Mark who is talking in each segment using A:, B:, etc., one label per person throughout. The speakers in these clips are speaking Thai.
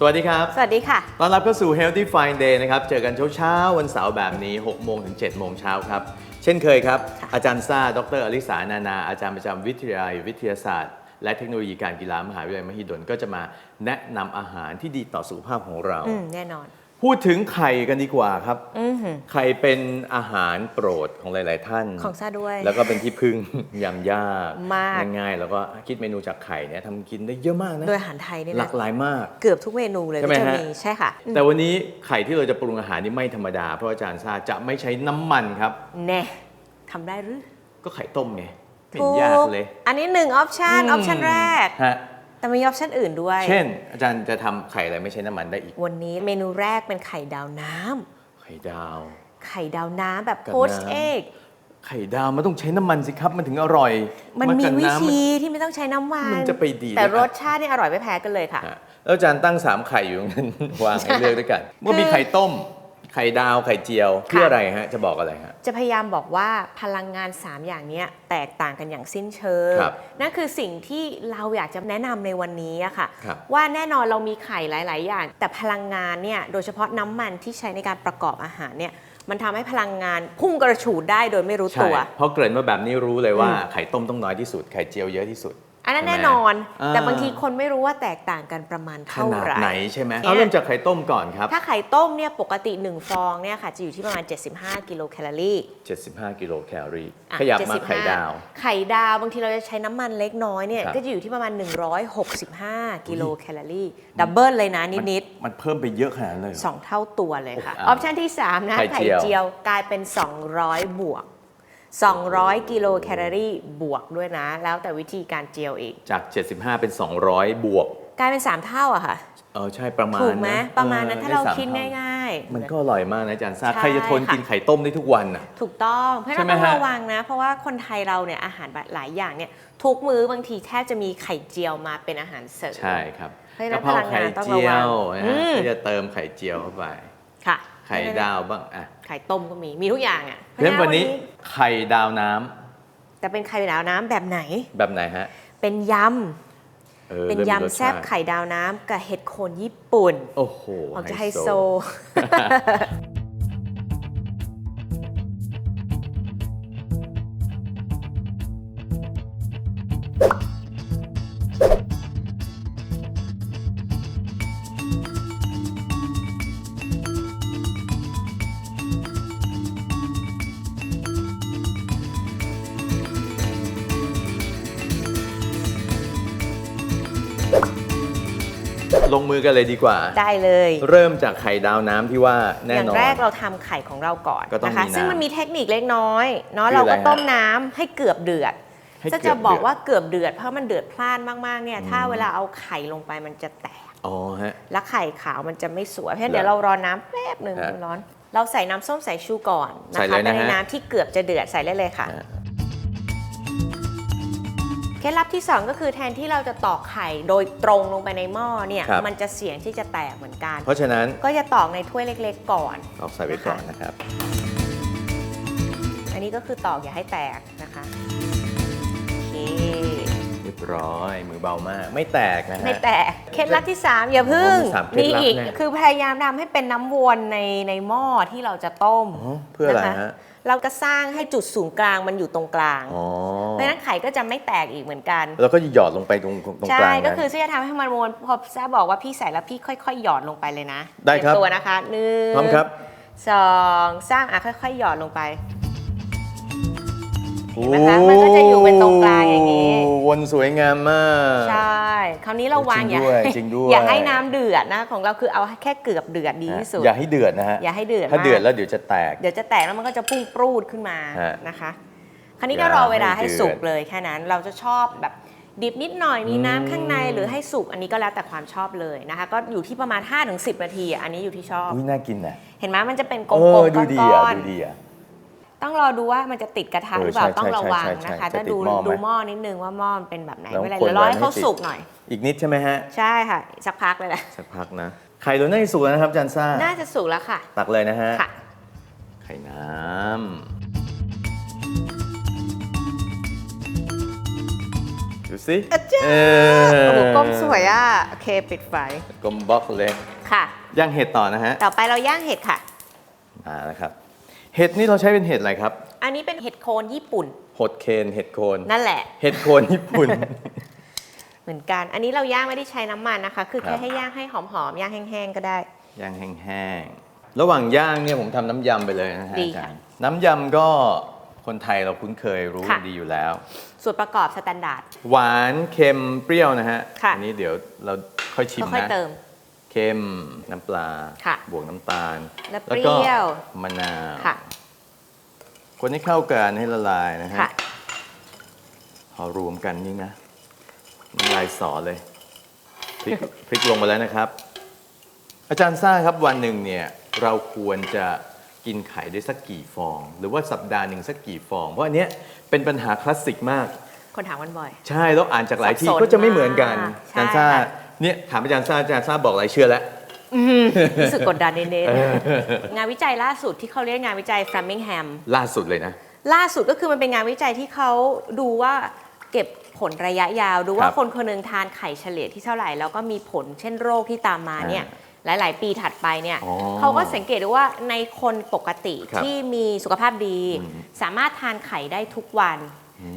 A: สวัสดีครับ
B: สวัสดีค่ะ
A: ต้อนรับเข้าสู่ Healthy Fine Day นะครับ เจอกันเช้าๆ วันเสาร์แบบนี้ 6 โมงถึง 7 โมงเช้าครับ เช่นเคยครับ อาจารย์ซ่า ดรอลิสา นานา อาจารย์ประจำวิทยาลัยวิทยาศาสตร์ และเทคโนโลยีการกีฬามหาวิทยาลัยมหิดล ก็จะมาแนะนำอาหารที่ดีต่อสุขภาพของเรา
B: อืม แน่นอน
A: พูดถึงไข่กันดีกว่าครับ
B: อือหือ
A: ไข่เป็นอาหารโปรดของหลาย ๆ ท่าน
B: ของซาด้วย
A: แล้วก็เป็นที่พึ่ง ยำยาก
B: มาก
A: ง่ายๆ แล้วก็คิดเมนูจากไข่เนี่ยทำกินได้เยอะมากนะ
B: โดยอาหารไทยเนี่ย
A: ห
B: นะ
A: ลากหลายมาก
B: เกือบทุกเมนูเลย
A: ใช่ไหม
B: ที่จะ
A: ฮะ
B: มีใช่ค่ะอืม
A: แต่วันนี้ไข่ที่เราจะปรุงอาหารนี่ไม่ธรรมดา เพราะอาจารย์ซาจะไม่ใช้น้ำมันครับ
B: แน่ทำได้หรือ
A: ก็ไข่ต้มไงไม่เห็นยากเลย
B: อันนี้หนึ่งออปชันออปชันแรก
A: ฮะ
B: แต่มีออปชันอื่นด้วย
A: เช่น อาจารย์จะทำไข่อะไรไม่ใช้น้ำมันได้อีก
B: วันนี้เมนูแรกเป็นไข่ดาวน้ำ
A: ไข่ดาว
B: ไข่ดาวน้ำแบบ
A: กับ
B: โพช
A: น้ำ
B: เอ็ก
A: ไข่ดาวมันต้องใช้น้ำมันสิครับ มันถึงอร่อย
B: มันมี
A: กับ
B: วิ
A: น้ำ
B: ธีที่ไม่ต้องใช้น้ำมัน
A: มันจะไปดี
B: แต่
A: ได้ไง
B: รสชาตินี่อร่อยไม่แพ้กันเลยค่ะ
A: ฮะแล้วอาจารย์ตั้งสามไข่อยู่ตรงนั้น วางให้เลือกด้วยกันว่ามีไข่ต้ม ไข่ดาวไข่เจียว เพื่ออะไรฮะ จะบอกอะไรฮะ
B: จะพยายามบอกว่าพลังงาน 3 อย่างเนี้ยแตกต่างกันอย่างสิ้นเชิง
A: ครับ
B: นั่นคือสิ่งที่เราอยากจะแนะนำในวันนี้อะค่ะ
A: ครับ
B: ว่าแน่นอนเรามีไข่หลาย ๆ อย่าง แต่พลังงานเนี่ยโดยเฉพาะน้ำมันที่ใช้ในการประกอบอาหารเนี่ยมันทำให้พลังงานพุ่งกระฉูดได้โดยไม่รู้
A: ใช่
B: ตัว
A: เพราะเกริ่นมาแบบนี้รู้เลยว่า
B: อืม
A: ไข่ต้มต้องน้อยที่สุดไข่เจียวเยอะที่สุด
B: อันนั้น
A: ใช่ไหม
B: แน่นอน
A: อ่า
B: แต่บางทีคนไม่รู้ว่าแตกต่างกันประมาณ
A: ข
B: เท่า
A: นาด
B: ไหร่
A: ไหนใช่ไหม
B: เนี่ย
A: เอาเริ่มจากไข่ต้มก่อนครับ
B: ถ้าไข่ต้มเนี่ยปกติ 1 ฟองเนี่ยค่ะจะอยู่ที่ประมาณ 75 กิโลแคลอรี่
A: 75 กิโลแคลอรี่
B: อะ
A: ขยับมา
B: 75
A: ไข่ดาว
B: ไข่ดาวบางทีเราจะใช้น้ำมันเล็กน้อยเนี่ย
A: ครับ
B: ก็จะอยู่ที่ประมาณ 165 กิโลแคลอรี่ดับเบิลเลยนะนิด
A: มันเพิ่มไปเยอะขนาดนั้นเลยเหรอ
B: ๆสองเท่าตัวเลยค่ะ
A: โอ้
B: อ
A: โห
B: อปชันที่ 3 นะ
A: ไข่
B: ไข่
A: เจียว
B: เจียวกลายเป็น 200 บวก 200 กิโลแคลอรี่บวกด้วยนะ แล้วแต่วิธีการเจียวอีก
A: จาก 75 เป็น 200 บวก
B: กลายเป็น 3 เท่าอะค่ะ
A: เออใช่ประมาณ
B: ถูกไหม
A: น
B: ประมาณนั้น
A: ออ
B: ถ้าเรา
A: ได้ส
B: คิด
A: ท่
B: ง่ายๆ
A: มันก็อร่อยมากนะอาจารย์ซา
B: ใช่
A: ใครจะทน
B: ค่ะ
A: กินไข่ต้มได้ทุกวันน่ะ
B: ถูกต้องเพราะฉะ
A: ใช่
B: นั้น
A: ไหม
B: ต้อง
A: ฮะ
B: ระวังนะ เพราะว่าคนไทยเราเนี่ยอาหารหลายอย่างเนี่ยทุกมื้อบางทีแทบจะมีไข่เจียวมาเป็นอาหารเสริม
A: ใช่ครับ
B: เพราะฉะนั้
A: กะ
B: น
A: เพรา
B: พลัง
A: ไข่
B: งานต้อง
A: เจี
B: ระวั
A: ย
B: ง
A: วนะ
B: อื
A: ฮะ
B: ม
A: ก็จะเติมไข่เจียวเข้าไป
B: ค่ะ
A: ไข่ดาวบ้างอะ
B: ไข่ต้มก็มีมีทุกอย่างอะ
A: เพราะฉะนั้นวันนี้ไข่ดาวน้ำ
B: แต่เป็นไข่ดาวน้ำแบบไหน
A: แบบไหนฮะ
B: เป็นย
A: ออำ
B: เป็น
A: ริ่มมีรส
B: ยำแซ่บ
A: ชาติ
B: ไข่ดาวน้ำกับเห็ดโคนญี่ปุ่น
A: โอ้โห
B: ออกจะไฮโซ
A: ลงมือกันเลยดีกว่า
B: ได้เลย
A: เริ่มจากไข่ดาวน้ำที่ว่าแน่
B: อย่าง
A: นอน
B: แรกเราทำไข่ของเราก่อน
A: ก็ต้อง
B: นะคะ
A: มีน้ำ
B: ซึ่งมันมีเทคนิคเล็กน้อยเนาะ
A: คือ
B: เรา
A: อะไร
B: ก็
A: ฮะ
B: ต้มน้ำให้เกือบเดือด
A: ให้
B: จะ
A: เกื
B: จะ
A: อบ
B: บอก
A: เดือด
B: ว่าเกือบเดือดเพราะมันเดือดพล่านมากๆเนี่ยถ้าเวลาเอาไข่ลงไปมันจะแตก
A: อ๋อฮะ
B: แล้วไข่ขาวมันจะไม่สวยเพราะฉะนั้น
A: เหรอ
B: เดี๋ยวเรารอน้ำแป๊บหนึ่ง
A: ฮะ
B: ร้อน เราใส่น้ำส้มสายชูก่อนนะ
A: ใส่
B: คะ
A: เลยนะ
B: ใน
A: ฮะ
B: น้ำที่เกือบจะเดือดใส่เลยเลยค่ะ
A: ฮะ
B: เคล็ดลับที่ 2 ก็คือแทนที่เราจะตอกไข่โดยตรงลงไปในหม้อเนี่ย
A: ครับ
B: มันจะเสี่ยงที่จะแตกเหมือนกัน
A: เพราะฉะนั้น
B: ก็จะตอกในถ้วยเล็กๆ ก่อน
A: เอาใส่ไว้ก่อนนะครับ
B: อันนี้ก็คือตอกอย่าให้แตกนะคะโอเค
A: เรียบร้อยมือเบามาก ไม่แตกนะฮะ
B: ไม่แตกเคล็ดลับที่ 3 อย่าพึ่ง
A: อ๋อมีสามเคล็ด
B: มี
A: ลับ
B: อีก
A: เนี่ย
B: คือพยายามทำให้เป็นน้ำวนในในหม้อที่เราจะต้ม
A: อ๋อเพื่ออะไร
B: นค
A: ฮะ
B: เราก็สร้างให้จุดศูนย์กลางมันอยู่ตรงกลาง
A: อ๋อ
B: เพราะฉะนั้นไข่ก็จะไม่แตกอีกเหมือนกัน
A: แล้วก็หยอดลงไปตรงตรง
B: ใช่
A: กลาง
B: ก็
A: นะ
B: คือที่จะทำให้มันวนพอแซ่บอกว่าพี่ใส่แล้วพี่ค่อยๆ หยอดลงไปเลยนะ
A: ได้ครับ
B: เตยมตัวนะคะหนึ่ง
A: พร้อมครับ
B: สองสร้างอะค่อยๆ หยอดลงไปเห็นไหมคะมันก็จะอยู่เป็นตรงกลางอย่างนี้
A: โวนสวยงามมาก
B: ใช่ คราวนี้เราวาง
A: จริ
B: องย่า
A: ด้วย
B: ให้
A: จริงด้วย
B: อย่าให้น้ำเดือดนะ ของเราคือเอาแค่เกือบเดือดดีที่สุด
A: อย่าให้เดือดนะฮะ
B: อย่าให้เดือด
A: ถ้าเดือด
B: มก
A: แล้วเดี๋ยวจะแตก
B: เดี๋ยวจะแตกแล้วมันก็จะพุ่งปรูดขึ้นมา
A: ฮะ
B: นะคะ คราวนี้
A: อ
B: ก็
A: ย่าร
B: อเวลา
A: ให้
B: ให้
A: เดือด
B: สุกเลยแค่นั้นเราจะชอบแบบดิบนิดหน่อยมี
A: อืม
B: น้ำข้างในหรือให้สุกอันนี้ก็แล้วแต่ความชอบเลยนะคะ ก็อยู่ที่ประมาณ 5-10 นาทีอะอันนี้อยู่ที่ชอบ
A: อุ้ยน่ากินนะ
B: เห็นไหมมันจะเป็นกล
A: เอ
B: ม
A: อ
B: ๆ
A: ดูดี
B: ก้
A: อะ
B: อน
A: ดูดีอะ
B: ๆต้องรอดูว่ามันจะติดกระทะ
A: เออ
B: หรือเปล่า
A: ใช่
B: ต้องระวัง
A: ใช่ใช่
B: นะคะ
A: ใช่
B: ถ้าดู
A: จะติดหม้อไหม
B: ดูหม้อนิดนึงว่าหม้อมันเป็นแบบไหน
A: แล้ว
B: เวลา
A: คน
B: เดี๋ยวรอให้
A: ไว้
B: เขา
A: ให้ติด
B: สุกหน่อย
A: อีกนิดใช่ไหมฮะ
B: ใช่ค่ะอีกสักพักเลยแหละ
A: สักพักนะ ไข่ตัวน่าจะสุกแล้วนะครับอาจันซ่า
B: น่าจะสุกแล้วค่ะ
A: ตักเลยนะฮะ
B: ค่ะ
A: ไข่น้ำดูสิ
B: อะจ้า
A: เอ
B: โอ้โหกลมสวยอะ โอเค ปิดไฟ
A: กลมบล็อกเลย
B: ค่ะ
A: ย่างเห็ดต่อนะฮะ
B: ต่อไปเราย่างเห็ดค่ะ
A: อ่านะครับ เห็ดนี่เราใช้เป็นเห็ดอะไรครับ
B: อันนี้เป็นเห็ดโคนญี่ปุ่น
A: หดเคนเห็ดโคน
B: นั่นแหละ
A: เห็ดโคนญี่ปุ่น
B: เหมือนกัน อันนี้เราย่างไม่ได้ใช้น้ำมันนะคะ คือ
A: ครั
B: แค่
A: บ
B: ให้ย่างให้หอมๆย่างแห้งๆก็ได้
A: ย่างแห้งๆ ระหว่างย่างเนี่ยผมทำน้ำยำไปเลยนะฮะ
B: ดี
A: อาจา
B: ค่ะ
A: รย์น้ำยำก็คนไทยเราคุ้นเคยรู้
B: ค่ะ
A: ดีอยู่แล้ว
B: ส่วนประกอบสแตนดาร์ด
A: หวานเค็มเปรี้ยวนะฮะ
B: ค่ะ
A: อันี้เดี๋ยวเราค่อยชิม
B: ค่อย
A: นะ
B: ๆเติม
A: เค็มน้ำปลา
B: ค่ะ
A: บวกน้ำตาล
B: และเป
A: ก็
B: รี้ยว
A: มะนาว
B: ค่ะ
A: คนให้เข้ากันให้ละลายนะฮะ
B: ค่ะ
A: พอรวมกันนี่นะ น้ำลายสอเลยพริกพริกลงมาแล้วนะครับ อาจารย์ซ่าครับวันหนึ่งเนี่ยเราควรจะกินไข่ได้สักกี่ฟอง หรือว่าสัปดาห์หนึ่งสักกี่ฟอง เพราะอันเนี้ยเป็นปัญหาคลาสสิกมาก
B: คนถามกันบ่อย
A: ใช่แล้วอ่านจากหลายที่
B: สับสน
A: ก็จะไม่เหมือนกัน
B: มาก
A: อาจารย์ซ่า
B: ใช่ค่ะ
A: เนี่ยถามอาจารย์ซ่าอาจารย์ซ่าบอกหลายเชื่อแล้ว
B: รู้สึกกดดันนิดๆงานวิจัยล่าสุดที่เขาเรียกงานวิจัย Framingham
A: ล่าสุดเลยนะ
B: ล่าสุดก็คือมันเป็นงานวิจัยที่เขาดูว่าเก็บ ผลระยะยาว ดู
A: ค
B: ว่า
A: รับ
B: คนคนหนึ่งทานไข่เฉลี่ยที่เท่าไหร่ แล้วก็มีผลเช่นโรคที่ตามมาเนี่ยหลาย ๆ ปีถัดไปเนี่ย
A: อ๋อ
B: เขาก็สังเกตได้ว่าในคนปกติ
A: ครับ
B: ที่มีสุขภาพดี
A: อืม
B: สามารถทานไข่ได้ทุกวัน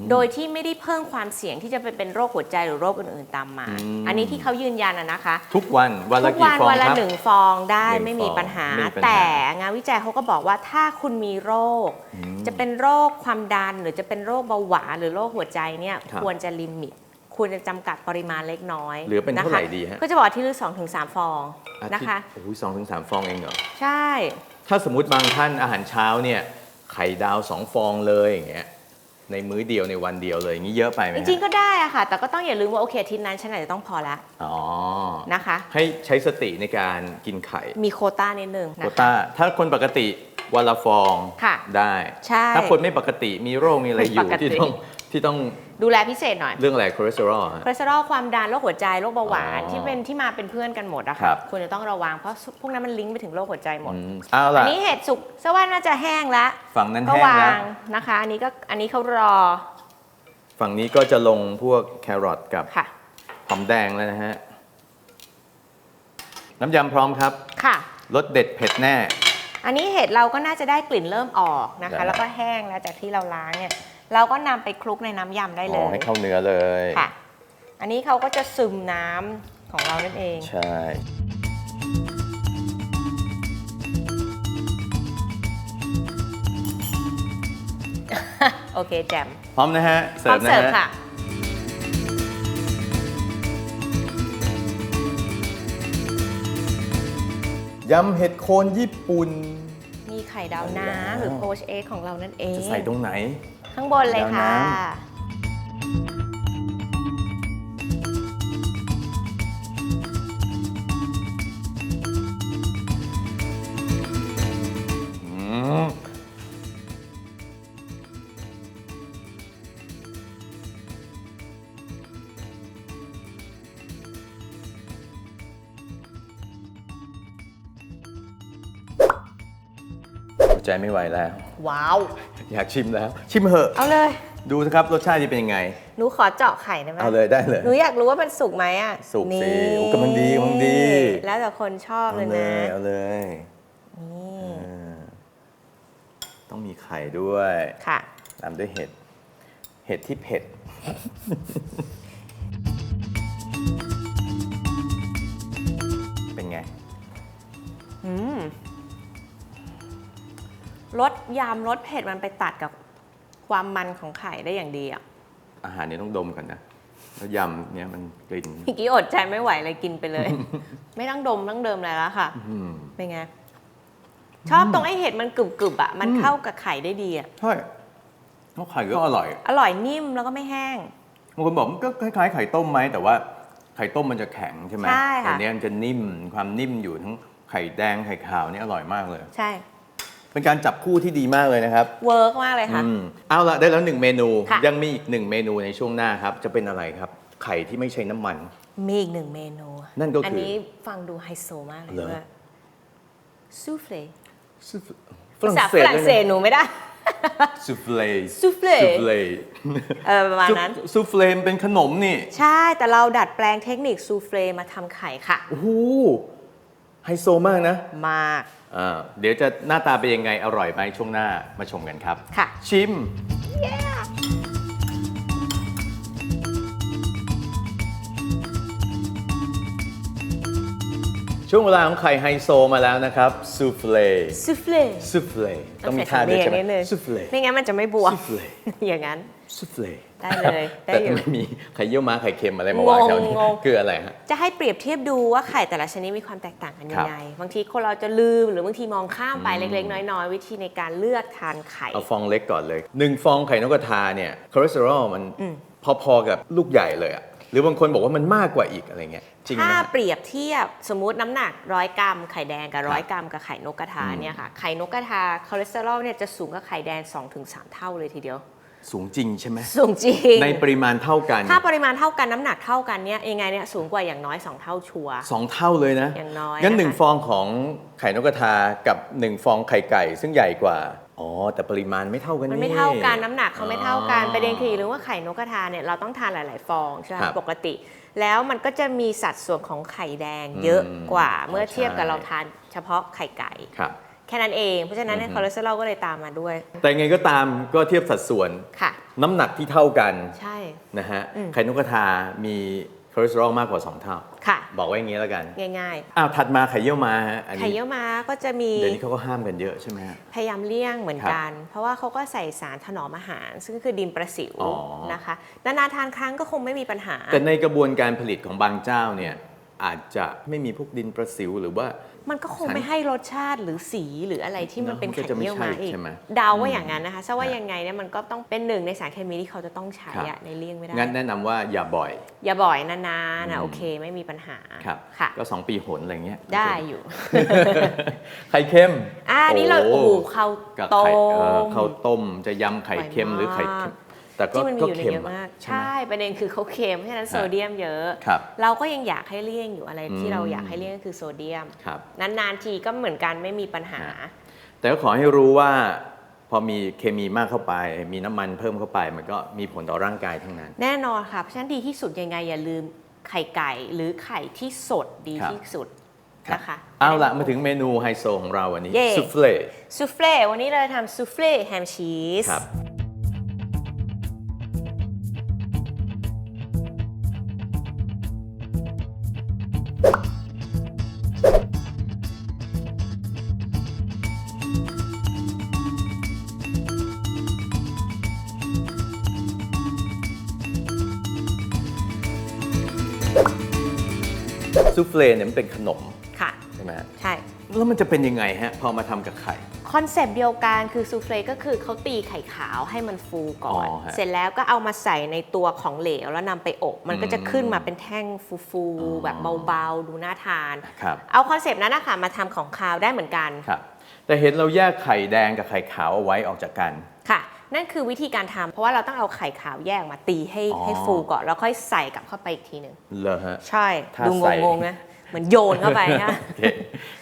B: โดยที่ไม่ได้เพิ่มความเสี่ยงที่จะไปเป็นโรคหัวใจหรือโรคอื่นๆตามมา
A: อืม
B: อันนี้ที่เขายืนยันอะนะคะ
A: ทุกวันวันละ
B: ทุก
A: กี่
B: วัน
A: ฟอง
B: วันละ
A: ครับ
B: หนึ่งฟองได้
A: หนึ่ง
B: ไม่มี
A: ฟอง
B: ปัญหา
A: ไม่มีปัญหา
B: แต่งานวิจัยเขาก็บอกว่าถ้าคุณมีโรค
A: อืม
B: จะเป็นโรคความดันหรือจะเป็นโรคเบาหวานหรือโรคหัวใจเนี่ย
A: ครับ
B: ควรจะลิมิตควรจะจำกัดปริมาณเล็กน้อย
A: เหลือเป็นเท่าไหร่ะ
B: คะ
A: ดีฮะ
B: ก็จะบอกอาที่ละสองถึงสามฟอง
A: อาทิ
B: นะ
A: ตย์
B: คะ
A: โอ้ยสองถึงสามฟองเองเหรอ
B: ใช่
A: ถ้าสมมติบางท่านอาหารเช้าเนี่ยไข่ดาวสองฟองเลยอย่างเงี้ย ในมื้อเดียวในวันเดียวเลยอย่างนี้เยอะไปไหม
B: จ
A: ฮะ
B: ริงๆก็ได้อะค่ะ แต่ก็ต้องอย่าลืมว่าโอเคอาทิตย์นั้นฉันอาจจะต้องพอละ
A: อ๋อ
B: นะคะ
A: ให้ใช้สติในการกินไข่
B: มีโควต้านิดนึง
A: โค
B: นะคะ
A: ต้าถ้าคนปกติวันละฟอง
B: ค่ะ
A: ได้
B: ใช่
A: ถ้าคนไม่ปกติมีโรคมีอะไรอยู่
B: ไม่ปกติ
A: ที่ต้อง ที่ต้อง
B: ดูแลพิเศษหน่อย
A: เรื่องอะไรคอเลสเตอรอลฮะ
B: คอเลสเตอรอลความดันโรคหัวใจโรคเบาหวาน
A: อ๋อ
B: ที่เป็นที่มาเป็นเพื่อนกันหมดอะ
A: ครั
B: ค่ะ
A: บ
B: ควรจะต้องระวังเพราะพวกนั้นมันลิงก์ไปถึงโรคหัวใจหมด
A: อืมเอา
B: อั
A: ล่ะ
B: นนี้เห็ดสุกสว่าน่าจะแห้งแล้ว
A: ฝั่งนั้น
B: ก็
A: แห้ง
B: วา
A: แล้ว
B: งนะคะ อันนี้ก็อันนี้เขารอ
A: ฝั่งนี้ก็จะลงพวกแครอทกับ
B: ค่ะ
A: หอมแดงแล้วนะฮะ น้ำยำพร้อมครับ
B: ค่ะ
A: รสเด็ดเผ็ดแน่
B: อันนี้เห็ดเราก็น่าจะได้กลิ่นเริ่มออกนะ
A: ได้
B: คะ แล้วก็แห้งแล้วจากที่เราล้างเนี่ย เราก็นำไปคลุกในน้ำยำได้เล
A: อ๋อยให้เข้าเนื้อเลย
B: ค่ะ อันนี้เขาก็จะซึมน้ำของเรานั่นเอง
A: ใช่
B: โอเคแจ่ม
A: พร้อมนะฮะ
B: พ
A: เสิ
B: ร้อ
A: ร์
B: ม
A: ฟนะ
B: เสิร์ฟ
A: ฮะ
B: ค่ะ
A: ยำเห็ดโคนญี่ปุ่น
B: มีไข่ดาวน้ำหรือโพชเอ็กของเรานั่นเอง
A: จะใส่ตรงไหน
B: ข้างบนเลยค่ะ
A: ดาวน้อืมอดใจไม่ไหวแล้ว
B: ว้าว
A: อยากชิมแล้ว ชิมเหอะ
B: เอาเลย
A: ดูนะครับรสชาติจะเป็นยังไง
B: หนูขอเจาะไข่ได้ไหม
A: เอาเลยได้เลย
B: หนูอยากรู้ว่ามันสุกไหมอะ
A: สุกสิ
B: นี่
A: โอ้กำลังดีกำลังดี
B: แล้วแต่คนชอบ
A: เอา
B: เลย
A: เล
B: นะ
A: ยเอาเลย
B: นี่
A: เออต้องมีไข่ด้วย
B: ค่ะ
A: ตามด้วยเห็ด เห็ดที่เผ็ด
B: รสยำรสเผ็ดมันไปตัดกับความมันของไข่ได้อย่างดีอะ
A: อาหารนี้ต้องดมก่อนนะแล้วยำเนี่ยมันกลิ่น
B: เมื่อกี้อดใจไม่ไหวเลยกินไปเลย ไม่ต้องดมต้องเดิมอะไรแล้วค่ะ
A: อืม
B: เป็นไงชอบตรงไอเห็ดมันกรึบกรึบๆอะมัน
A: อืม
B: เข้ากับไข่ได้ดีอะ
A: ใช่แล้วไข่ก็อร่อย
B: อร่อยนิ่มแล้วก็ไม่แห้ง
A: บางคนบอกมันก็คล้ายๆไข่ต้มไหมแต่ว่าไข่ต้มมันจะแข็งใช่ไหม
B: ใช่ค่ะ
A: แต่เนี้ยมันจะนิ่มความนิ่มอยู่ทั้งไข่แดงไข่ขาวนี่อร่อยมากเลย
B: ใช่
A: เป็นการจับคู่ที่ดีมากเลยนะครับ
B: เวิร์กมากเลยค่ะ
A: อืมเอาละได้แล้วหนึ่งเมนู
B: ค่ะ
A: ยังมีอีกหนึ่งเมนูในช่วงหน้าครับ จะเป็นอะไรครับ ไข่ที่ไม่ใช้น้ำมัน
B: มีอีกหนึ่งเมนู
A: นั่นก็คืออั
B: อันนี้ฟังดูไฮโซมากเลย
A: เหรอ
B: ว่าซูเฟ่
A: ฝรั่ง
B: ภาษา
A: เศ
B: ฝ
A: ส
B: รั่ง
A: เลย
B: เศ
A: นะ
B: สหนูไม่ได้
A: ซูเฟล
B: Souffle
A: ซูเฟล
B: เออประมาณนั้น
A: ซูเฟลเป็นขนมนี่
B: ใช่แต่เราดัดแปลงเทคนิคซูเฟลมาทำไข่ค่ะ
A: โอ้โห ไฮโซมากนะ
B: มาก
A: อ่าเดี๋ยวจะหน้าตาเป็นยังไงอร่อยไหมช่วงหน้ามาชมกันครับ
B: ค่ะ
A: ชิม ช่วงเวลาของไข่ไฮโซมาแล้วนะครับซูเฟล
B: ซูเฟล
A: ซูเฟลต้องมีท่าด้วยใช่ไหม
B: นิดนึง
A: ซูเฟล
B: ไม่งั้นมันจะไม่บวม
A: Souffle
B: อย่างนั้น
A: ซูเฟล
B: ได้เลยได้
A: แต่
B: อยู่
A: ไม่มีไข่เยี่ยวม้าไข่เค็มอะไรมาวางแถวนี้
B: งง
A: คืออะไรฮะ
B: จะให้เปรียบเทียบดูว่าไข่แต่ละชนิดมีความแตกต่างกันยังไงบางทีคนเราจะลืมหรือบางทีมองข้ามไปเล็ก ๆ น้อย ๆ วิธีในการเลือกทานไข่
A: เอาฟองเล็กก่อนเลยหนึ่งฟองไข่นกกระทาเนี่ยคอเลสเตอรอลมันพอๆกับลูกใหญ่เลยอะหรือบางคนบอกว่ามันมากกว่าอีกอะไรเงี้ยจริงไหม
B: ถ้า
A: ฮะ
B: เปรียบเทียบสมมุติน้ำหนักร้อยกรัมไข่แดงกับ
A: ครับ
B: ร้อยกรัมกับไข่นกกระทาเนี่ยค่ะไข่นกกระทาคอเลสเตอรอลเนี่ยจะสูงกว่าไข่แดง 2-3 เท่าเลยทีเดียว
A: สูงจริงใช่ไหม
B: สูงจริง
A: ในปริมาณเท่ากัน
B: ถ้าปริมาณเท่ากันน้ำหนักเท่ากันเนี่ยยังไงเนี่ยสูงกว่าอย่างน้อย 2 เท่าชัวร์
A: สองเท่าเลยนะ
B: อย่างน้อย
A: งั้น
B: นะคะ
A: หนึ่งฟองของไข่นกกระทากับหนึ่งฟองไข่ไก่ ซึ่งใหญ่กว่า อ๋อ แต่ปริมาณไม่เท่ากัน
B: มัน
A: นี่
B: ไม่เท่ากันน้ำหนักเขาไม่เท่ากัน
A: อ๋อ
B: ประเด็นคืออย่าลืมว่าไข่นกกระทาเนี่ยเราต้องทานหลาย ๆ ฟองใช่ไหม
A: ครับ
B: ปกติ แล้วมันก็จะมีสัดส่วนของไข่แดงเยอะ
A: อืม
B: กว่าเมื่อเทียบกับ
A: ใช่
B: เราทานเฉพาะไข่ไก่
A: ครับ
B: แค่นั้นเอง เพราะฉะนั้นเนี่ยคอเลสเตอรอลก็เลยตามมาด้วย
A: แต่ไงก็ตามก็เทียบสัดส่วน
B: ค่ะ
A: น้ำหนักที่เท่ากัน
B: ใช่
A: นะฮะ
B: อืม
A: ไข่นกกระทามีคอเลสเตอรอลมากกว่า 2 เท่า
B: ค่ะ
A: บอกไว้อย่างนี้แล้วกัน
B: ง่าย
A: อ้าวถัดมาไข่เยี่ยวม้าฮะอัน
B: ๆ ไข่
A: นี้
B: เยี่ยวม้าก็จะมี
A: เดี๋ยวนี้เขาก็ห้ามกันเยอะใช่ไหมฮะ
B: พยายามเลี่ยงเหมือนกัน เพราะว่าเขาก็ใส่สารถนอมอาหาร ซึ่งคือดินประสิว
A: อ๋อ
B: นะคะ นานๆทานครั้งก็คงไม่มีปัญหา
A: แต่ในกระบวนการผลิตของบางเจ้าเนี่ยอาจจะไม่มีพวกดินประสิวหรือว่า
B: มันก็คงไม่ให้รสชาติหรือสีหรืออะไรที่มันเป็น
A: เนอะมันก็
B: ไข่
A: จะไม่
B: เยี่ยวม้า
A: ใช่
B: อีก
A: ใช่ไหม
B: เดาว่าอย่างนั้นนะคะซะว่า
A: ฮะ
B: ยังไงเนี่ยมันก็ต้องเป็นหนึ่งในสารเคมีที่เขาจะต้องใช้
A: ครับ
B: อะในเลี่ยงไม่ได้
A: งั้นแนะนำว่าอย่าบ่อย
B: อย่าบ่อยนานๆ
A: อื
B: นะ
A: ม
B: โอเคไม่มีปัญหา
A: ครับ
B: ค่ะ
A: ก็ 2 ปีหนอะไรเงี้ย
B: ได้อยู่
A: ไข่เค็ม
B: อ่านี่เราโอ้โหข้าว
A: กับ
B: ต้
A: ไข่เอ่อ
B: ม
A: ข้าวต้มจะยำไข่เค็มหรือไข่เค็ม แต่ก็
B: ที่มันมี
A: ก็
B: อยู่ใน
A: เค็ม
B: เยอะมาก
A: ใช่ไหม
B: ใช่ประเด็นคือเขาเค็มเพราะฉะนั้นโซเดียมเยอะ
A: ครับ
B: เราก็ยังอยากให้เลี่ยงอยู่อะไรที่
A: อืม
B: เราอยากให้เลี่ยงก็คือโซเดียม
A: ครับ
B: นานๆทีก็เหมือนกันไม่มีปัญหา
A: ฮะแต่ก็ขอให้รู้ว่าพอมีเคมีมากเข้าไป มีน้ำมันเพิ่มเข้าไป มันก็มีผลต่อร่างกายทั้งนั้น
B: แน่นอนค่ะเพราะฉะนั้นดีที่สุดยังไงอย่าลืมไข่ไก่หรือไข่ที่สดดี
A: ครับ
B: ที่สุดนะคะ
A: เอาละมาถึงเมนูไฮโซของเราวันนี้
B: เย่
A: ซุฟเล่
B: ซูเฟ่วันนี้เราจะทำซูเฟ่แฮมชีส
A: ครับ ซูเฟลเนี่ยมันเป็นขนม
B: ค่ะ
A: ใช่ไหมฮะ
B: ใช่
A: แล้วมันจะเป็นยังไงฮะพอมาทำกับไข่
B: คอนเซปต์เดียวกันคือซูเฟ่ก็คือเขาตีไข่ขาวให้มันฟูก่อน
A: อ๋อฮะ
B: เสร็จแล้วก็เอามาใส่ในตัวของเหลวแล้วนำไปอบ มันก็จะขึ้นมาเป็นแท่งฟู
A: อ๋อ
B: ๆ แบบเบา ๆ ดูน่าทาน
A: ครับ
B: เอาคอนเซปต์นั้นนะคะมาทำของคาวได้เหมือนกัน
A: ครับ แต่เห็นเราแยกไข่แดงกับไข่ขาวเอาไว้ออกจากกัน
B: ค่ะ นั่นคือวิธีการทำเพราะว่าเราต้องเอาไข่ขาวแยกมาตีให้
A: อ๋อ
B: ให้ฟูก่อนแล้วค่อยใส่กลับเข้าไปอีกทีหนึ่ง
A: เลอฮะ
B: ใช่
A: ถ้า
B: ดู
A: ใส่
B: งงๆนะเหมือนโยนเข้าไปนะ
A: โอเค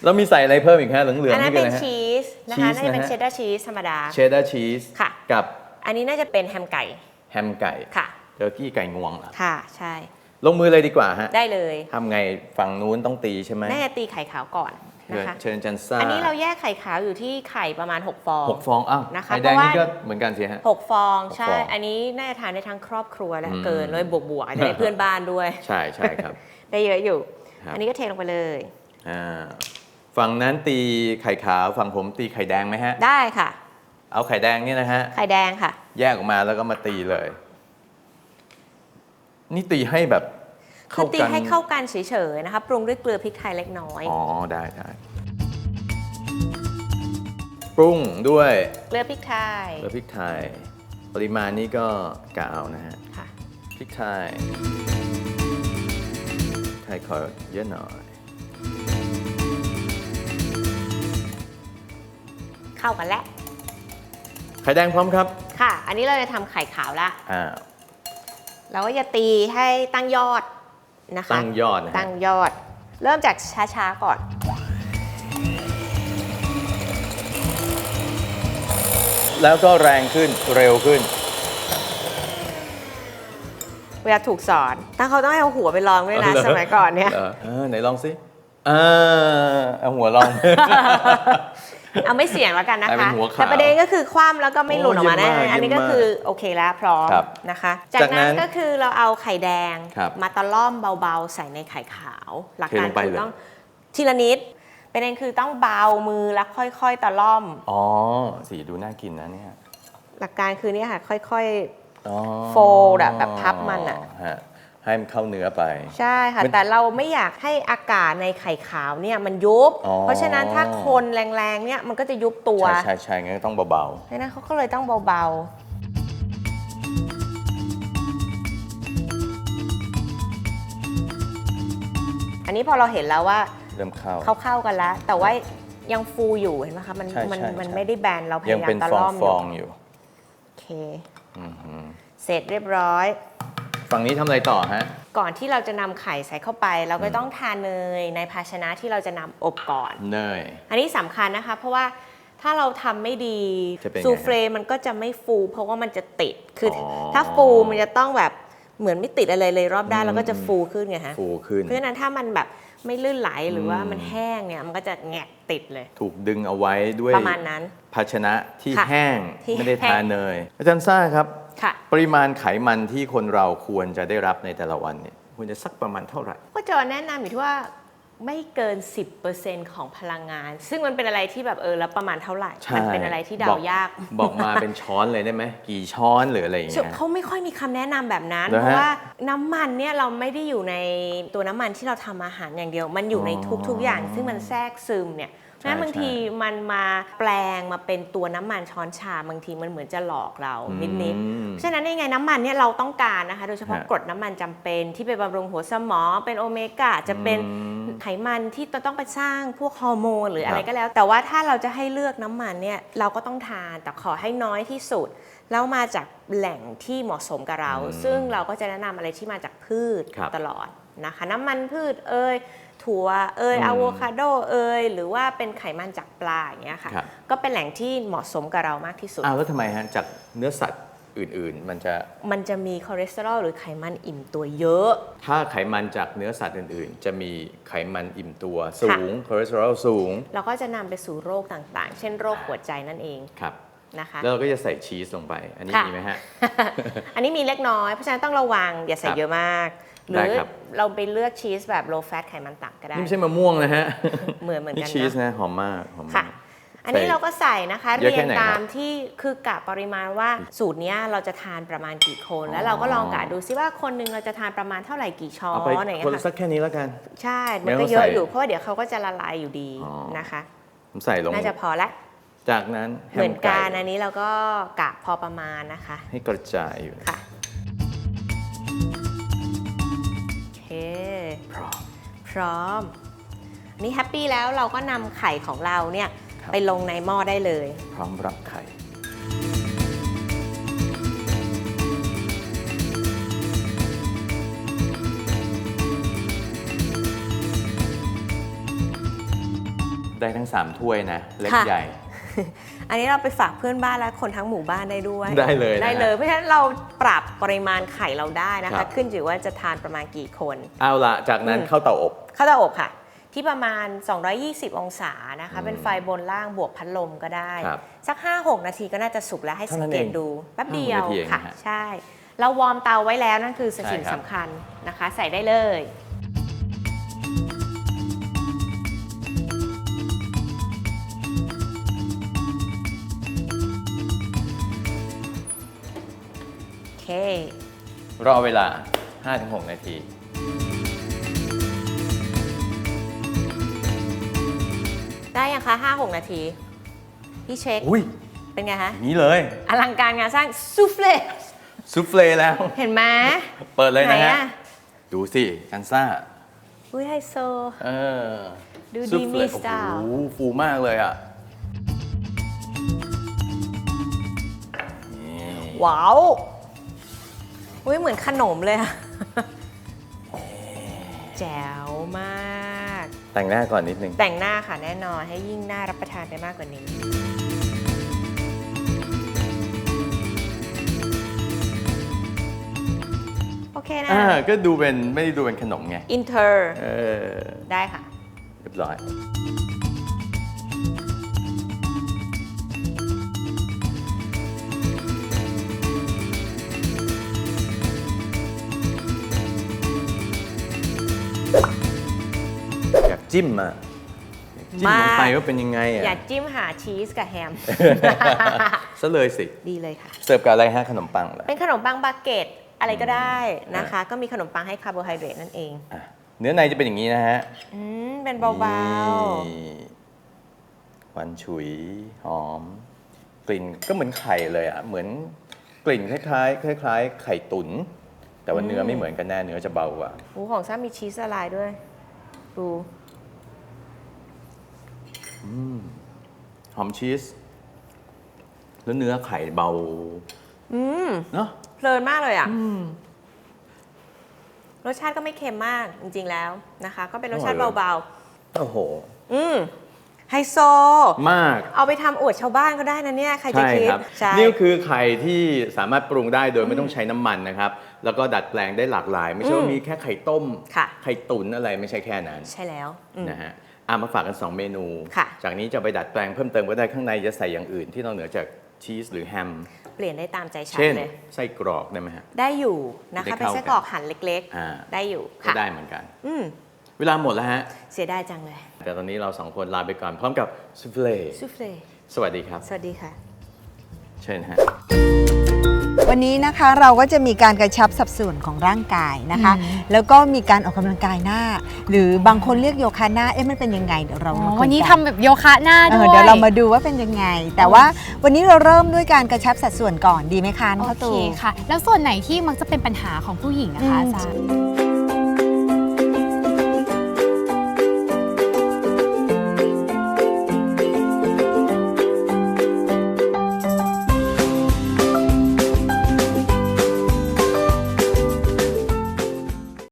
A: แล้วมีใส่อะไรเพิ่มอีกฮะเหลืองๆ
B: อันนั้
A: นี่
B: น
A: คือ
B: เป็
A: อะ
B: น
A: ไรฮะ
B: ชีสนะ
A: ชี
B: คะ
A: ส
B: น่าจะเป็น
A: นะฮะ
B: เชดดาร์ชีสธรรมดา
A: เชดดาร์ชีส
B: ค่ะ
A: กับ
B: อันนี้น่าจะเป็นแฮมไก่
A: แฮมไก่
B: ค่ะ
A: เจอกี้ไก่งวงเหรอ
B: ค่ะใช่
A: ลงมือเลยดีกว่าฮะ
B: ได้เลย
A: ทำไงฝั่งนู้นต้องตีใช่ไหม
B: น่าจะตีไข่ขาวก่อน นะคะ
A: เชิญจันซ่า
B: อันนี้เราแยกไข่ขาวอยู่ที่ไข่ประมาณ 6 ฟอง
A: หกฟองอ้าว
B: นะคะ
A: ไข่แดง
B: เพราะว่า
A: นี่ก็เหมือนกันสิฮะ
B: 6 ฟอง ใช่
A: หกฟอง
B: อันนี้น่าจะทานได้ทั้งครอบครัวและ
A: อืม
B: เกินด้วยบวกบวกๆอาจจะได้เพื่อนบ้านด้วย
A: ใช่ใช่ครับ
B: ได้เยอะอยู่
A: ครับ
B: อันนี้ก็เทลงไปเลย
A: อ่าฝั่งนั้นตีไข่ขาวฝั่งผมตีไข่แดงไหมฮะ
B: ได้ค่ะ
A: เอาไข่แดงนี่นะฮะ
B: ไข่แดงค่ะ
A: แยกออกมาแล้วก็มาตีเลย นี่ตีให้แบบ
B: คือตีให้เข้ากันเฉยๆนะคะปรุงด้วยเกลือพริกไทยเล็กน้อย
A: อ๋อได้ได้ปรุงด้วย
B: เกลือพริกไทย
A: เกลือพริกไทย ปริมาณนี้ก็กะเอานะฮะ
B: ค่ะ
A: พริกไทยไทยขอเยอะหน่อย
B: เข้ากันแล้ว
A: ไข่แดงพร้อมครับ
B: ค่ะ อันนี้เราจะทำไข่ขาวละ
A: อ่า
B: เราก็จะตีให้ตั้งยอด นะคะ
A: ตั้งยอดนะฮะ
B: ตั้งยอด เริ่มจากช้าๆก่อนน
A: แล้วก็แรงขึ้นเร็วขึ้น
B: เวลาถูกสอนถ้าเขาต้องให้เอาหัวไปลองด้วยนะ
A: เหรอ
B: สมัยก่อนเนี่ย
A: เออเออไหนลองสิเออเอาหัวลอง
B: เอาไม่เสี่ยงแล้วกันนะ
A: เอาเป็
B: คะ
A: นหัวขาว
B: แต่ประเด็นก็คือคว่ำแล้วก็ไม่หลุดออกมา
A: โอ้
B: แน่
A: เยี่ยมมาก
B: อันนี้ก็
A: เยี่ยมมาก
B: คือโอเคแล้วพร้อม
A: ครับ
B: นะคะ จาก
A: จากนั้
B: นั้น
A: น
B: ก็คือเราเอาไข่แดง
A: ครับ
B: มาตะล่อมเบาๆ ใส่ในไข่ขาว หลักการ
A: เทลงไป
B: คือ
A: เลย
B: ต้องทีละนิดประเด็นคือต้องเบามือแล้วค่อยๆตะล่อม
A: อ๋อ สีดูน่ากินนะเนี่ย
B: หลักการคือเนี่ยค่ะค่อย
A: อ๋อ
B: โฟลด์อะแบบพับมันอะ
A: ฮะ ให้มันเข้าเนื้อไป
B: ๆใช่ค่ะ
A: มัน
B: แต่เราไม่อยากให้อากาศในไข่ขาวเนี่ยมันยุบ
A: อ๋อ
B: เพราะฉะนั้นถ้าคนแรงๆเนี่ยมันก็จะยุบตัว
A: ใช่ใช่ใช่งั้นก็ต้องเบา
B: ดังนั้นเขาก็เลยต้องเบาๆ อันนี้พอเราเห็นแล้วว่า
A: ๆ เริ่มเข้า
B: เขาเข้ากันแล้ว แต่ว่ายังฟูอยู่เห็นไหมคะมัน
A: ใช่
B: มัน
A: ใช่
B: มัน
A: ใช่
B: ไม่ได้แบนเราพ
A: ยัง
B: ยายาม
A: เป็น
B: ตะ
A: ฟอ
B: ล่
A: ง
B: อม
A: ฟ
B: อยู่
A: องอยู่
B: โอเค
A: อือหือ
B: เสร็จเรียบร้อย
A: ฝั่งนี้ทำอะไรต่อฮะ
B: ก่อนที่เราจะนำไข่ใส่เข้าไป เราก็ต้องทาเนยในภาชนะที่เราจะนำอบก่อน
A: เนย
B: อันนี้สำคัญนะคะ เพราะว่าถ้าเราทำไม่ดี
A: จะเป็นไง
B: ซูเฟรมันก็จะไม่ฟู เพราะว่ามันจะติด คืออ
A: อ
B: ถ้าฟูมันจะต้องแบบเหมือนไม่ติดอะไรเลยรอบด้าน
A: อืม
B: แล้วก็จะฟูขึ้นไงฮะ
A: ฟูขึ้น
B: เพราะฉะนั้นถ้ามันแบบไม่ลื่นไหลหรือว่า
A: อืม
B: มันแห้งเนี่ยมันก็จะแงะติดเลย
A: ถูกดึงเอาไว้ด้วย
B: ประมาณนั้น
A: ภาชนะที่
B: ค่ะ
A: แห้ง
B: ที่
A: ไม่ได้
B: แห้
A: ทาง เนย อาจารย์ซ่าครับ
B: ค่ะ
A: ปริมาณไขมันที่คนเราควรจะได้รับในแต่ละวันเนี่ยควรจะสักประมาณเท่าไหร่
B: ก็จะแนะนำอยู่ที่ว่าไม่เกิน 10%ของพลังงาน ซึ่งมันเป็นอะไรที่แบบเออแล้วประมาณเท่าไหร่
A: ใช่
B: มันเป็นอะไรที่เดา
A: บอก
B: ยาก
A: บอกมาเป็นช้อนเลยได้ไหม กี่ช้อนหรืออะไรอย่าง
B: สุด
A: เงี้ย
B: เขาไม่ค่อยมีคำแนะนำแบบนั้น
A: เหรอฮะ
B: เพราะว่าน้ำมันเนี่ยเราไม่ได้อยู่ในตัวน้ำมันที่เราทำอาหารอย่างเดียว มันอยู่ใน
A: อ๋อ
B: ทุกๆอย่าง ซึ่งมันแทรกซึมเนี่ย เพราะฉะนั้น
A: ใช่
B: บางทีมันมาแปลงมาเป็นตัวน้ำมันช้อนชาบางทีมันเหมือนจะหลอกเรานิดๆ
A: อืม
B: เพราะฉะนั้นยังไงน้ำมันเนี่ยเราต้องการนะคะ โดยเฉพาะ
A: ฮะ
B: กรดน้ำมันจำเป็นที่ไปบำรุงหัวสมองเป็นโอเมก้าจะเป็น
A: อืม
B: ไขมันที่ต้องไปสร้างพวกฮอร์โมนหรืออะไร
A: ครับ
B: ก็แล้ว แต่ว่าถ้าเราจะให้เลือกน้ำมันเนี่ยเราก็ต้องทานแต่ขอให้น้อยที่สุดแล้วมาจากแหล่งที่เหมาะสมกับเรา
A: อืม
B: ซึ่งเราก็จะแนะนำอะไรที่มาจากพืช
A: ครับ
B: ตลอดนะคะ น้ำมันพืชเอ่ย ถั่วเอ่ย
A: อืม
B: อะโวคาโดเอ่ยหรือว่าเป็นไขมันจากปลาอย่างเงี้ยค่ะ
A: ครับ
B: ก็เป็นแหล่งที่เหมาะสมกับเรามากที่สุด
A: อ้าวแล้วทำไมฮะจากเนื้อสัตว์อื่นๆ มันจะ
B: มันจะมีคอเลสเตอรอลหรือไขมันอิ่มตัวเยอะ
A: ถ้าไขมันจากเนื้อสัตว์อื่นๆ จะมีไขมันอิ่มตัวสูงคอเลสเตอรอลสูง
B: เราก็จะนำไปสู่โรคต่างๆ เช่นโรคหัวใจนั่นเอง
A: ครับ
B: นะคะ
A: แล้วเราก็จะใส่ชีสลงไป อันนี้
B: ค่ะ
A: มีไหมฮะ
B: อันนี้มีเล็กน้อย เพราะฉะนั้นต้องระวังอย่าใส่
A: ครับ
B: เยอะมาก หรื
A: ได้
B: อ
A: ครับ
B: เราไปเลือกชีสแบบ low fat ไขมันต่ำก็ได้
A: นี่ไม่ใช่มะม่วงนะฮะ
B: เหมือนเหมือน
A: นี่
B: กัน
A: ชีส
B: นะ
A: นะหอมมากหอม
B: ค่ะ
A: มาก
B: อันนี้
A: ใส่
B: เราก็ใส่นะคะ
A: เยอะ
B: เรี
A: แค่
B: ยง
A: ไหนครับ
B: ตามที่คือกะปริมาณว่าสูตรเนี้ยเราจะทานประมาณกี่คน
A: อ๋อ
B: แล้วเราก็ลองกะดูซิว่าคนหนึงเราจะทานประมาณเท่าไหร่กี่ช้อ
A: เอาไป
B: นอะไรอย่าง
A: คน
B: เงี้ย
A: สั
B: ค่ะ
A: กแค่นี้แล้วกัน
B: ใช่
A: ไม่
B: มัน
A: ต้
B: ก็
A: อง
B: เยอะ
A: ใส่
B: อยู่เพราะว่าเดี๋ยวเขาก็จะละลายอยู่ดี
A: อ๋อ
B: นะคะ
A: ผมใส่ลง
B: น่าจะพอละ
A: จากนั้นแฮ
B: เหมือน
A: ไกั
B: นอันนี้เราก็กะพอประมาณนะคะ
A: ให้กระจายอยู่
B: ค่ะ
A: พร้อม
B: พร้อมอันนี้แฮปปี้แล้วเราก็นำไข่ของเราเนี่ย
A: ครับ
B: ไปลงในหม้อได้เลย
A: พร้อมรับไข่ ได้ทั้ง 3 ถ้วยนะ เล็ก
B: ค่ะ
A: ใหญ่
B: อันนี้เราไปฝากเพื่อนบ้านและคนทั้งหมู่บ้านได้ด้วย
A: ได้เลยนะ
B: ได้เลย เพราะฉะนั้นเราปรับปริมาณไข่เราได้นะ
A: ครั
B: คะ
A: บ
B: ขึ้นอยู่ว่าจะทานประมาณกี่คน
A: เอาละจากนั้น
B: อืม
A: เข้าเตาอบ
B: เข้าเตาอบค่ะ ที่ประมาณ 220 องศานะคะเป็นไฟบนล่างบวกพัดลมก็ได้
A: ครับ
B: สัก 5-6 นาทีก็น่าจะสุกแล้วให้สังเกต
A: เท่านั้นเอง
B: ดูแป๊บเดีย
A: ห้าวหกนาทีเอง
B: ค่ะ
A: นะฮะ
B: ใช่ เราวอร์มเตาไว้แล้วนั่นคือ
A: ใช่
B: สิ่ง
A: ครับ
B: สำคัญนะคะ ใส่ได้เลย
A: รอเวลา 5-6 นาที
B: ได้ยังคะ5-6 นาที พี่เช็ค
A: อุ้ย
B: เป็นไงคะ
A: อย่างนี้เลย
B: อลังการงานสร้างซูเฟล
A: ซุปเฟลแล้ว
B: เห็นไหม
A: เปิดเลยนะ
B: ไหน
A: ฮะ
B: อะ
A: ดูสิกันซ่า
B: อุ้ยไฮโซ
A: เออ
B: ดู
A: ซุป
B: ดี
A: เฟ
B: มี
A: ล
B: สไตล์
A: โอ้โหฟูมากเลยอะนี่
B: ว้าว อุ้ยเหมือนขนมเลยอะแจ๋วมาก
A: แต่งหน้าก่อนนิดนึง
B: แต่งหน้าค่ะแน่นอนให้ยิ่งหน้ารับประทานไปมากกว่านี้ โอเคนะ
A: ก็ดูเป็นไม่ได้ดูเป็นขนมไง
B: อินเทอร์ได้ค่ะ
A: เรียบร้อย จิ้มอะอยากจิ้มลง
B: มาก
A: ไปว่าเป็นยังไงอะ
B: อย่าจิ้มหาชีสกับแฮม
A: ซะเลยสิ
B: ดีเลยค่ะ
A: เสิร์ฟกับอะไรฮะขนมปังเหรอ
B: เป็นขนมปังบาเกตอะไรก็ได้นะคะ ก็มีขนมปังให้คาร์โบไฮเดรตนั่นเอง
A: อะเนื้อในจะเป็นอย่างนี้นะฮะ
B: อืมเป็นเบา
A: นี่หวานฉุยหอม กลิ่นก็เหมือนไข่เลยอะเหมือนกลิ่นคล้ายๆคล้ายๆไข่ตุ๋นแต่ว่าเนื้อไม่เหมือนกันแน่เนื้อจะเบากว่า
B: ๆหูของซ่ามีชีสละลายด้วย ดู
A: อมชีส แล้วเนื้อไข่เบา
B: อืม
A: เนาะ
B: เพลินมากเลยอะรสชาติก็ไม่เค็มมากจริงๆแล้วนะคะ ก็เป็นรสชาติเบา
A: โอ้โห
B: ๆอืมไฮโซ
A: มาก
B: เอาไปทำอวดชาวบ้านก็ได้นะเนี่ย ใครจะ
A: ใช่
B: คิด
A: ครับ
B: ใช่
A: นี่ก็คือไข่ที่สามารถปรุงได้โดยไม่ต้องใช้น้ำมันนะครับ แล้วก็ดัดแปลงได้หลากหลาย ไม่ใช่ว่า
B: อืม
A: มีแค่ไข่ต้ม
B: ค่ะ
A: ไข่ตุ๋นอะไรไม่ใช่แค่นั้น
B: ใช่แล้วอืม
A: นะฮะ อามาฝากกัน 2 เมนู
B: ค่ะ
A: จากนี้จะไปดัดแปลงเพิ่มเติมก็ได้ข้างในจะใส่อย่างอื่นที่นอกเหนือจากชีสหรือแฮม
B: เปลี่ยนได้ตามใจฉัน
A: เช่น
B: เลย
A: ไส้กรอกได้ไหมฮะ
B: ได้อยู่นะ
A: ได้
B: คะเป็น
A: เข้า
B: ไส้กรอกหั่นเล็ก
A: อ่า
B: ๆ ได้อยู่
A: ก็
B: ค่ะ
A: ได้เหมือนกัน
B: อืม
A: เวลาหมดแล้วฮะ
B: เสียดายจังเลย
A: แต่ตอนนี้เราสองคนลาไปก่อนพร้อมกับซูเฟล
B: ซูเฟล
A: สวัสดีครับ
B: สวัสดีค่ะ
A: เชิญฮะ
C: วันนี้นะคะเราก็จะมีการกระชับสัดส่วนของร่างกายนะคะ แล้วก็มีการออกกำลังกายหน้า หรือบางคนเรียกโยคะหน้าเอ๊ะมันเป็นยังไงเดี๋ยวเรา
D: อ๋อ
C: มาคุยกั
D: วันนี้ทำแบบโยคะหน้า
C: เอ
D: ด้
C: อ
D: วย
C: เดี๋ยวเรามาดูว่าเป็นยังไง แต่ว่าวันนี้เราเริ่มด้วยการกระชับสัดส่วนก่อนดีไหมคะน้อง
D: โอ
C: ข้าว
D: เค
C: ตู
D: ค่ะ แล้วส่วนไหนที่มักจะเป็นปัญหาของผู้หญิงอะคะ
C: อืม
D: อาจารย์